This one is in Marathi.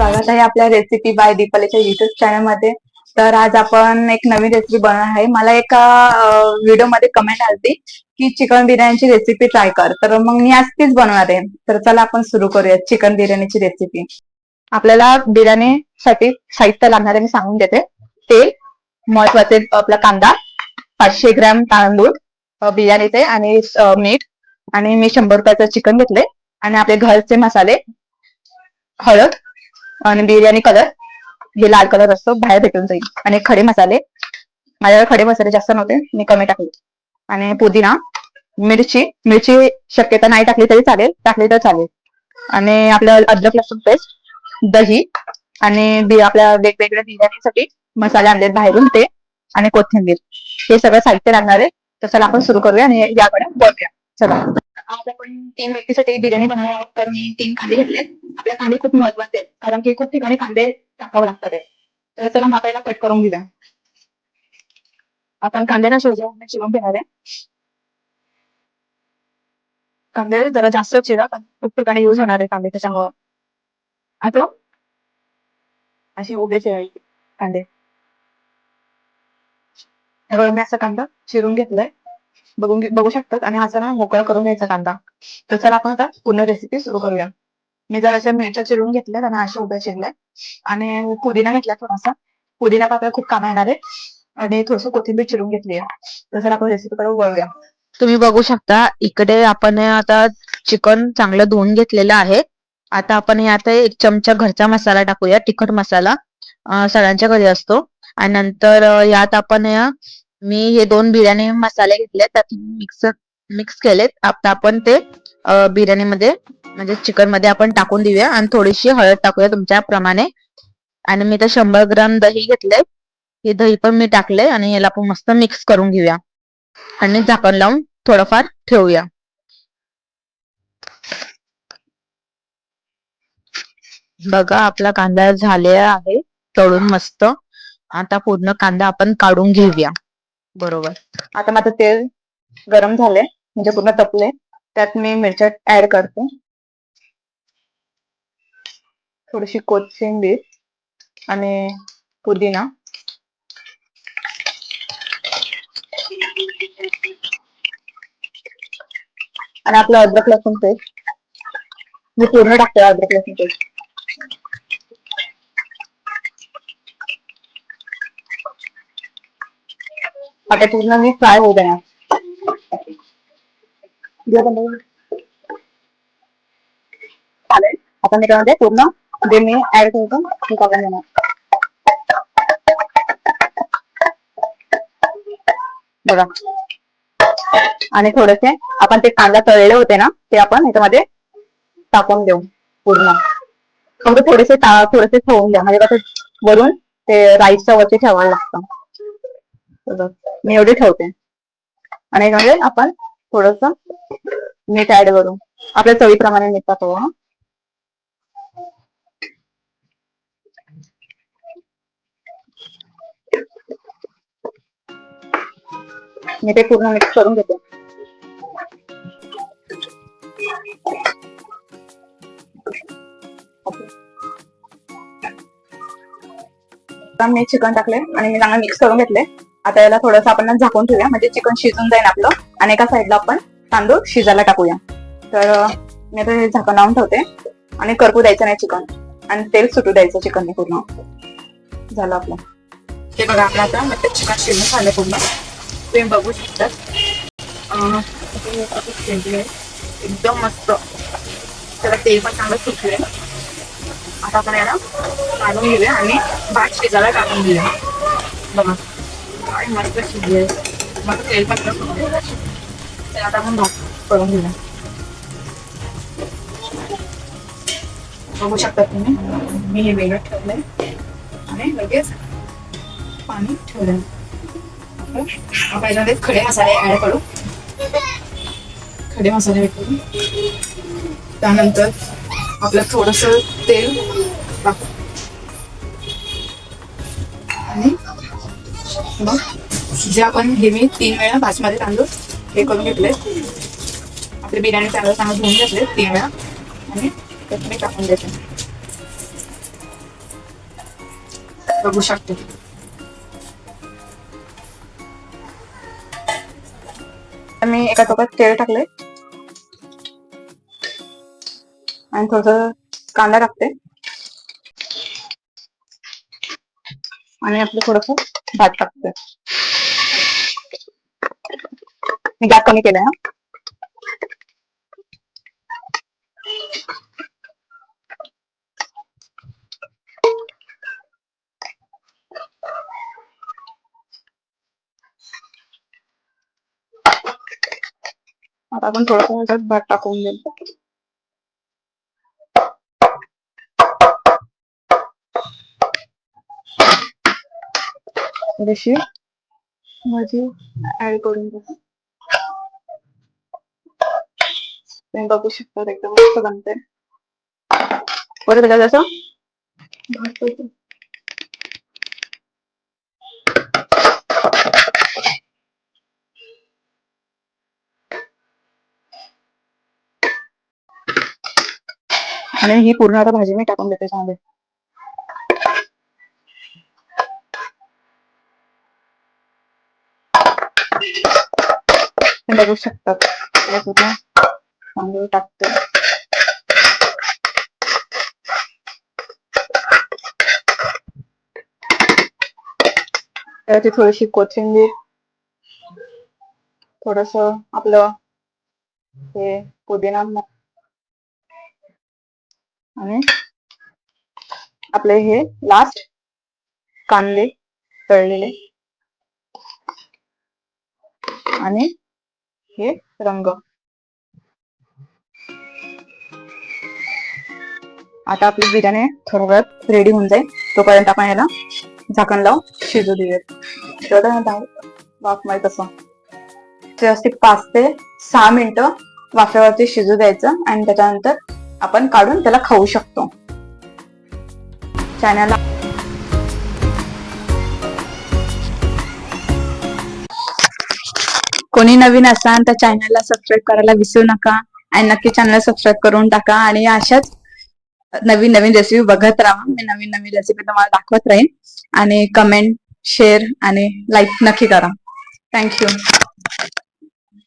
स्वागत आहे आपल्या रेसिपी बाय दीपालीच्या युट्यूब चॅनलमध्ये. तर आज आपण एक नवीन रेसिपी बनवणार आहे. मला एका व्हिडिओमध्ये कमेंट आली की चिकन बिर्याणीची रेसिपी ट्राय कर. तर मग मी आज तीच बनवणार आहे. तर चला आपण सुरू करूया चिकन बिर्याणीची रेसिपी आपल्याला बिर्याणीसाठी साहित्य लागणार आहे मी सांगून देते. तेल महत्त्वाचे आपला कांदा पाचशे ग्रॅम तांदूळ बिर्याणीचे आणि मीठ. आणि मी शंभर रुपयाचं चिकन घेतले आणि आपले घरचे मसाले हळद आणि बिर्याणी कलर हे लाल कलर असतो बाहेर भेटून जाईल. आणि खडे मसाले. माझ्याकडे खडे मसाले जास्त नव्हते मी कमी टाकले. आणि पुदिना मिरची मिरची शक्यता नाही टाकली तरी चालेल टाकली तर चालेल. आणि आपलं अद्रक लसूण पेस्ट दही आणि आपल्या वेगवेगळ्या बिर्याणीसाठी मसाले आणलेत बाहेरून ते आणि कोथिंबीर. हे सगळं साहित्य लागणार आहे. तर चला आपण सुरू करूया आणि याकडे बोलूया चला. आज आपण तीन व्यक्तीसाठी बिर्याणी बनवणार आहोत तर मी तीन खाली घेतले आपल्या कांदे खूप महत्त्वाचे आहेत. कारण की खूप ठिकाणी कांदे टाकावे लागतात तर चला मग कट करून घेऊया. आपण कांद्याला शिजवून शिवून घेणार आहे. कांदे जरा जास्त चिरा खूप ठिकाणी युज होणार आहे कांदे त्याच्यामुळं. आता अशी उभे चिरायचे कांदे हे मी असा कांदा चिरून घेतलाय. बघून बघू शकतात. आणि असा ना मोकळा करून घ्यायचा कांदा तर चला आपण आता पूर्ण रेसिपी सुरू करूया. मी जर अशा मिरच्या चिरून घेतल्या त्यांना अशा उभ्या चिरल्या आणि पुदिना घेतला थोडासा. पुदिना पाकळ्या खूप काम येणार आहे. आणि थोडस कोथिंबीर चिरून घेतली आहे. तर आपण रेसिपी कडे वळूया. तुम्ही बघू शकता इकडे आपण आता चिकन चांगलं धुवून घेतलेलं आहे. आता आपण यात एक चमचा घरचा मसाला टाकूया तिखट मसाला. सगळ्यांच्या घरी असतो. आणि नंतर यात आपण मी हे दोन बिर्याणी मसाले घेतले त्यात मिक्स मिक्स केलेत. आता आपण ते बिर्याणीमध्ये म्हणजे चिकनमध्ये आपण टाकून देऊया आणि थोडीशी हळद टाकूया तुमच्या प्रमाणे आणि मी तर शंभर ग्राम दही घेतलंय. हे दही पण मी टाकले आणि याला आपण मस्त मिक्स करून घेऊया. आणि झाकण लावून थोडंफार ठेवूया. बघा आपला कांदा झालेला आहे. तळून मस्त. आता पूर्ण कांदा आपण काढून घेऊया. बरोबर. आता माझं तेल गरम झालंय. म्हणजे पूर्ण तपले. त्यात मी मिरच्या ऍड करते. थोडीशी कोथिंबीर आणि पुदिना. आणि आपलं अद्रक लसूण पेस्ट. मी पूर्ण टाकते अद्रक लसूण पेस्ट. आता पूर्ण मी फ्राय होऊ देणार. चालेल आता मी त्यामध्ये पूर्ण जे मी ऍड करतो ते टाकून देणार बघा आणि थोडेसे आपण ते कांदा तळलेले होते ना ते आपण याच्यामध्ये टाकून देऊ पूर्ण फक्त थोडेसे थोडेसे ठेवून द्या म्हणजे कसं वरून ते राईसच्या वरती ठेवायला लागतं मी एवढे ठेवते आणि याच्यामध्ये आपण थोडस मीठ ऍड करू आपल्या चवीप्रमाणे मीठ टाकू हा. मी ते पूर्ण मिक्स करून घेते. मी चिकन टाकले आणि मी चांगलं मिक्स करून घेतले आता याला थोडस आपण झाकून ठेवूया. म्हणजे चिकन शिजून जाईल आपलं. आणि एका साईडला आपण तांदूळ शिजायला टाकूया. तर मी आता हे झाकण लावून ठेवते आणि करपू द्यायचं नाही चिकन. आणि तेल सुटू द्यायचं चिकन पूर्ण. झालं आपलं. ते बघा आपलं आता मटन चिकन शिजून झालं पूर्ण. तुम्ही बघू शकता. एकदम मस्त. त्याला तेल पण चांगलं सुटलंय. आता आपण याला काढून घेऊया आणि भात शिजायला टाकून घेऊया. बघा. काय मस्त शिजले मस्त तेल पण सुटले सुटलंय. आता आपण भात करून घेऊया बघू शकता तुम्ही मी हे वेगळं ठेवलंय आणि लगेच पाणी ठेवलंय आपण आपण याच्यामध्ये खडे मसाले ऍड करू खडे मसाले ऍड करू त्यानंतर आपलं थोडस तेल टाकू आणि मग जे आपण हे मी तीन वेळा बासमती तांदूळ हे करून घेतले आपले बिर्याणी चांगलं चांगलं धुवून घेतले तीन वेळा आणि त्यात मी टाकून देते. बघू शकते. मी एका टोकात तेल टाकले आणि थोडस कांदा टाकते. आणि आपलं थोडस भात टाकते. मी गॅस कमी केलाय हा आता आपण थोडस ह्याच्यात भात टाकून देऊ थोडीशी भाजी ऍड करून देऊ तुम्ही बघू शकता एकदम मस्त बनते परत त्याच्यात असं आणि ही पूर्ण आता भाजी मी टाकून देते त्यामध्ये बघू शकतात. तांदूळ टाकते. त्याची थोडीशी कोथिंबीर थोडस आपलं हे पुदिना आणि आपले हे लास्ट कांदे तळलेले. आणि हे रंग. आता आपली बिर्याणी थोड्या वेळात रेडी होऊन जाईल. तोपर्यंत आपण याला झाकण लावून शिजू देऊयात. तेवढं वाफ वाफमध्ये तसं व्यवस्थित पाच ते सहा मिनिटं वाफ्यावरती शिजू द्यायचं आणि त्याच्यानंतर आपण काढून त्याला खाऊ शकतो. चॅनलला कोणी नवीन असाल तर चॅनलला सबस्क्राईब करायला विसरू नका. आणि नक्की चॅनल सबस्क्राईब करून टाका. आणि अशाच नवीन नवीन रेसिपी बघत राहा. मी नवीन नवीन रेसिपी तुम्हाला दाखवत राहीन. आणि कमेंट शेअर आणि लाईक नक्की करा. थँक्यू